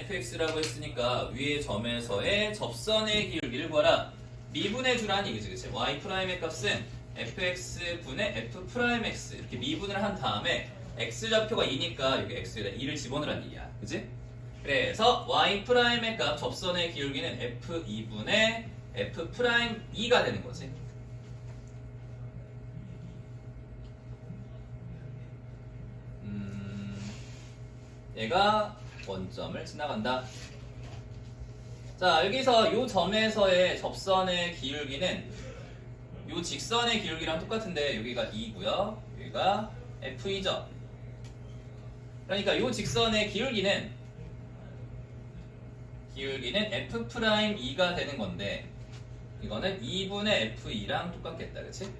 fx라고 했으니까 위의 점에서의 접선의 기울기를 구하라. 미분의 주라는 얘기지, 그치? y 프라임의 값은 fx 분의 f 프라임 x 이렇게 미분을 한 다음에 x 좌표가 2니까 여기 x에다 2를 집어넣으란 얘기야, 그치? 그래서 y 프라임의 값 접선의 기울기는 f 2분의 f 프라임 2가 되는 거지. 음, 얘가 원점을 지나간다. 자, 여기서 이 점에서의 접선의 기울기는 이 직선의 기울기랑 똑같은데 여기가 2고요. 여기가 F2죠. 그러니까 이 직선의 기울기는 기울기는 F'2가 되는 건데 이거는 2분의 F2랑 똑같겠다. 그치?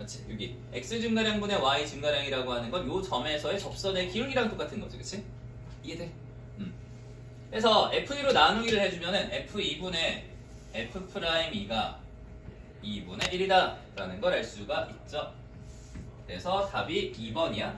그렇지 여기 x 증가량분의 y 증가량이라고 하는 건 요 점에서의 접선의 기울기랑 똑같은 거지 그치? 이해돼? 음. 그래서 f2로 나누기를 해주면은 f2분의 f'2가 2분의 1이다 라는 걸 알 수가 있죠 그래서 답이 2번이야